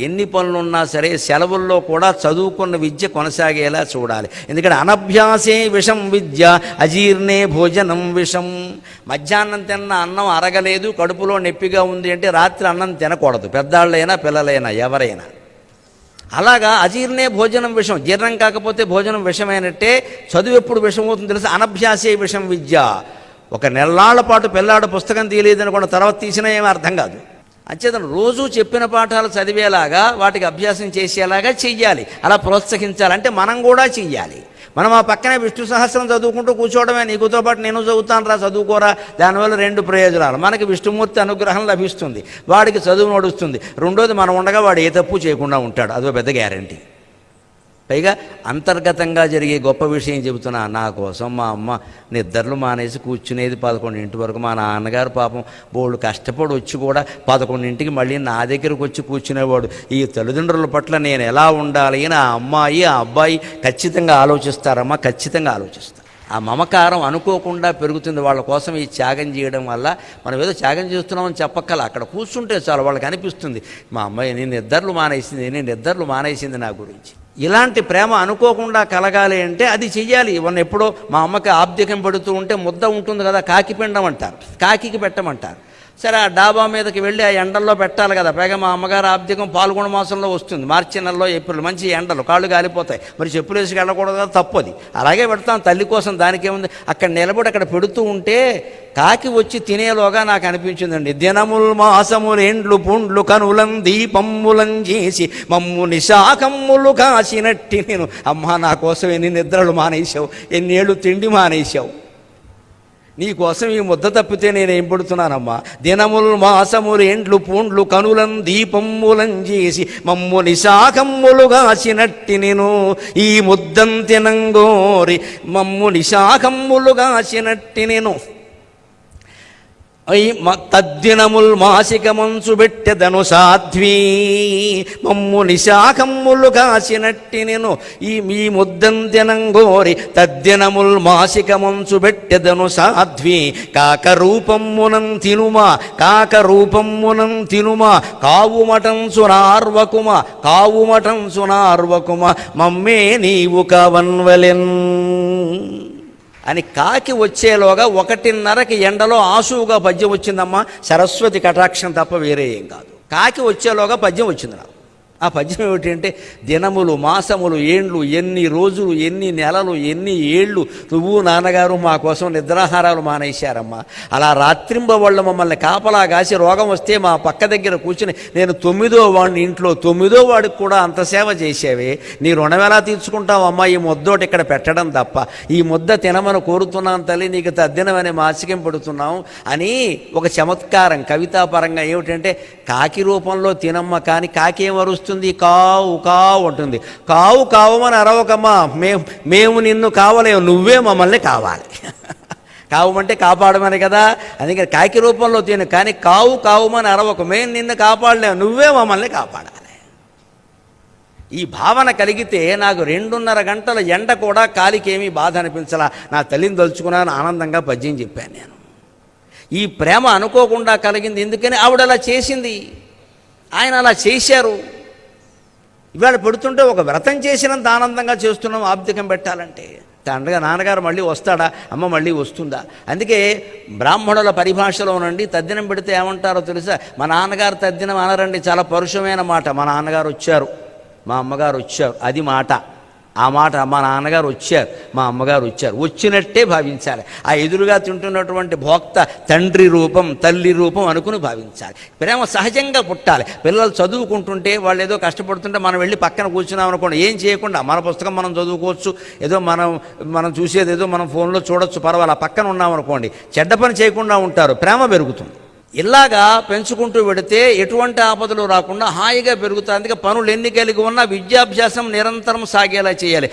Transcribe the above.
ఎన్ని పనులున్నా సరే సెలవుల్లో కూడా చదువుకున్న విద్య కొనసాగేలా చూడాలి. ఎందుకంటే అనభ్యాసే విషం విద్య అజీర్ణే భోజనం విషం. మధ్యాహ్నం తిన్న అన్నం అరగలేదు కడుపులో నొప్పిగా ఉంది అంటే రాత్రి అన్నం తినకూడదు. పెద్దాళ్ళైనా పిల్లలైనా ఎవరైనా. అలాగా అజీర్ణే భోజనం విషం. జీర్ణం కాకపోతే భోజనం విషమైనట్టే చదువు ఎప్పుడు విషం అవుతుంది తెలుసు? అనభ్యాసే విషం విద్య. ఒక నెల్లాళ్ళ పాటు పిల్లాడు పుస్తకం తీయలేదనుకున్న తర్వాత తీసినా ఏమీ అర్థం కాదు. అంచేతను రోజు చెప్పిన పాఠాలు చదివేలాగా వాటికి అభ్యాసం చేసేలాగా చెయ్యాలి. అలా ప్రోత్సహించాలి. అంటే మనం కూడా చెయ్యాలి. మనం ఆ పక్కనే విష్ణు సహస్రం చదువుకుంటూ కూర్చోవడమే. నీకుతో పాటు నేను చదువుతాను రా చదువుకోరా. దానివల్ల రెండు ప్రయోజనాలు. మనకి విష్ణుమూర్తి అనుగ్రహం లభిస్తుంది. వాడికి చదువు నడుస్తుంది. రెండోది మనం ఉండగా వాడు ఏ తప్పు చేయకుండా ఉంటాడు. అదో పెద్ద గ్యారంటీ. పైగా అంతర్గతంగా జరిగే గొప్ప విషయం చెబుతున్నా నా కోసం మా అమ్మ నిద్రలు మానేసి కూర్చునేది పదకొండింటి వరకు. మా నాన్నగారు పాపం బోళ్ళు కష్టపడి వచ్చి కూడా పదకొండింటికి మళ్ళీ నా దగ్గరకు వచ్చి కూర్చునేవాడు. ఈ తల్లిదండ్రుల పట్ల నేను ఎలా ఉండాలి అని ఆ అమ్మాయి ఆ అబ్బాయి ఖచ్చితంగా ఆలోచిస్తారమ్మా ఖచ్చితంగా ఆలోచిస్తారు. ఆ మమకారం అనుకోకుండా పెరుగుతుంది. వాళ్ళ కోసం ఈ త్యాగం చేయడం వల్ల మనం ఏదో త్యాగం చేస్తున్నామని చెప్పక్కల. అక్కడ కూర్చుంటే చాలు వాళ్ళకి అనిపిస్తుంది మా అమ్మాయి నేను నిద్రలు మానేసింది నేను నిద్రలు మానేసింది నా గురించి. ఇలాంటి ప్రేమ అనుకోకుండా కలగాలి అంటే అది చెయ్యాలి. మొన్న ఎప్పుడో మా అమ్మకి ఆబ్దికం పడుతూ ఉంటే ముద్ద ఉంటుంది కదా కాకి పిండం అంటారు. కాకికి పెట్టమంటారు. సరే ఆ డాబా మీదకి వెళ్ళి ఆ ఎండల్లో పెట్టాలి కదా. పైగా మా అమ్మగారు ఆబ్దికం పాల్గొన మాసంలో వస్తుంది. మార్చి నెలలో ఏప్రిల్ మంచి ఎండలు కాళ్ళు కాలిపోతాయి. మరి చెప్పులు వేసుకు వెళ్ళకూడదు కదా తప్పది. అలాగే పెడతాం తల్లి కోసం దానికేముంది? అక్కడ నిలబడి అక్కడ పెడుతూ ఉంటే కాకి వచ్చి తినేలోగా నాకు అనిపించిందండి. దినముల్ మాసములు ఎండ్లు పుండ్లు కనులం దీపమ్ములం చేసి మమ్ము నిశాకమ్ములు కాసినట్టి నేను. అమ్మా నా కోసం ఎన్ని నిద్రలు మానేశావు? ఎన్నేళ్ళు తిండి మానేశావు? నీకోసం ఈ ముద్ద తప్పితే నేనేం పడుతున్నానమ్మా? దినములు మాసములు ఎండ్లు పూండ్లు కనులం దీపమ్ములం చేసి మమ్ము కాసినట్టి నేను ఈ ముద్దం తినంగోరి మమ్ము కాసినట్టి నేను. తద్దినముల్ మాసిక మంచు పెట్టెదను సాధ్వీ మమ్ము నిశాకమ్ములు కాసినట్టి నేను ఈ మీ ముద్దంతినం గోరి తద్దినముల్ మాసిక మంచు పెట్టెదను సాధ్వీ కాక రూపమ్మునం తినుమా కాక రూపమ్మునం తినుమా కావుమటం సునార్వకుమ కావుమటం సునార్వకుమ మమ్మే నీవు కవన్వలెన్ అని కాకి వచ్చేలోగా ఒకటిన్నరకి ఎండలో ఆసువుగా పద్యం వచ్చిందమ్మా. సరస్వతి కటాక్షం తప్ప వేరే ఏం కాదు. కాకి వచ్చేలోగా పద్యం వచ్చింది నాకు ఆ పద్యం ఏమిటంటే దినములు మాసములు ఏండ్లు ఎన్ని రోజులు ఎన్ని నెలలు ఎన్ని ఏళ్ళు నువ్వు నాన్నగారు మా కోసం నిద్రాహారాలు మానేశారమ్మా. అలా రాత్రింబవళ్ళు మమ్మల్ని కాపలా కాసి రోగం వస్తే మా పక్క దగ్గర కూర్చుని నేను తొమ్మిదో వాడిని ఇంట్లో తొమ్మిదో వాడికి కూడా అంత సేవ చేసేవే. నీ రుణం ఎలా తీర్చుకుంటావమ్మా? ఈ ముద్దోటి ఇక్కడ పెట్టడం తప్ప. ఈ ముద్ద తినమని కోరుతున్నాను తల్లి నీకు తద్దినమని మాసికం పడుతున్నాం అని ఒక చమత్కారం కవితాపరంగా ఏమిటంటే కాకి రూపంలో తినమ్మ కానీ కాకి ఏం వస్తుంది. కావు కావు అంటుంది. కావు కావమని అరవకమ్మా మేము మేము నిన్ను కావలేము నువ్వే మమ్మల్ని కావాలి. కావమంటే కాపాడమని కదా? అందుకని కాకి రూపంలో తిను కానీ కావు కావుమని అరవకు. మేము నిన్ను కాపాడలేము నువ్వే మమ్మల్ని కాపాడాలి. ఈ భావన కలిగితే నాకు రెండున్నర గంటల ఎండ కూడా కాలికేమీ బాధ అనిపించలా. నా తల్లిని తలుచుకున్నాను ఆనందంగా పద్యం చెప్పాను నేను. ఈ ప్రేమ అనుకోకుండా కలిగింది. ఎందుకని? ఆవిడ అలా చేసింది. ఆయన అలా చేశారు. ఇవాళ పెడుతుంటే ఒక వ్రతం చేసినంత ఆనందంగా చేస్తున్నాం ఆబ్దికం పెట్టాలంటే. తండ్రిగా నాన్నగారు మళ్ళీ వస్తాడా? అమ్మ మళ్ళీ వస్తుందా? అందుకే బ్రాహ్మణుల పరిభాషలో పరిభాషలోనండి తద్దినం పెడితే ఏమంటారో తెలుసా? మా నాన్నగారు తద్దినం అనరండి చాలా పరుషమైన మాట. మా నాన్నగారు వచ్చారు. మా అమ్మగారు వచ్చారు. అది మాట. ఆ మాట మా నాన్నగారు వచ్చారు మా అమ్మగారు వచ్చారు. వచ్చినట్టే భావించాలి. ఆ ఎదురుగా తింటున్నటువంటి భోక్త తండ్రి రూపం తల్లి రూపం అనుకుని భావించాలి. ప్రేమ సహజంగా పుట్టాలి. పిల్లలు చదువుకుంటుంటే వాళ్ళు ఏదో కష్టపడుతుంటే మనం వెళ్ళి పక్కన కూర్చున్నాం అనుకోండి ఏం చేయకుండా మన పుస్తకం మనం చదువుకోవచ్చు ఏదో మనం మనం చూసేది ఏదో మనం ఫోన్లో చూడొచ్చు పర్వాలేదు. పక్కన ఉన్నాం అనుకోండి చెడ్డ పని చేయకుండా ఉంటారు ప్రేమ పెరుగుతుంది. ఇలాగా పెంచుకుంటూ పెడితే ఎటువంటి ఆపదలు రాకుండా హాయిగా పెరుగుతుంది అందుకే పనులు ఎన్ని కలిగి ఉన్నా విద్యాభ్యాసం నిరంతరం సాగేలా చేయాలి.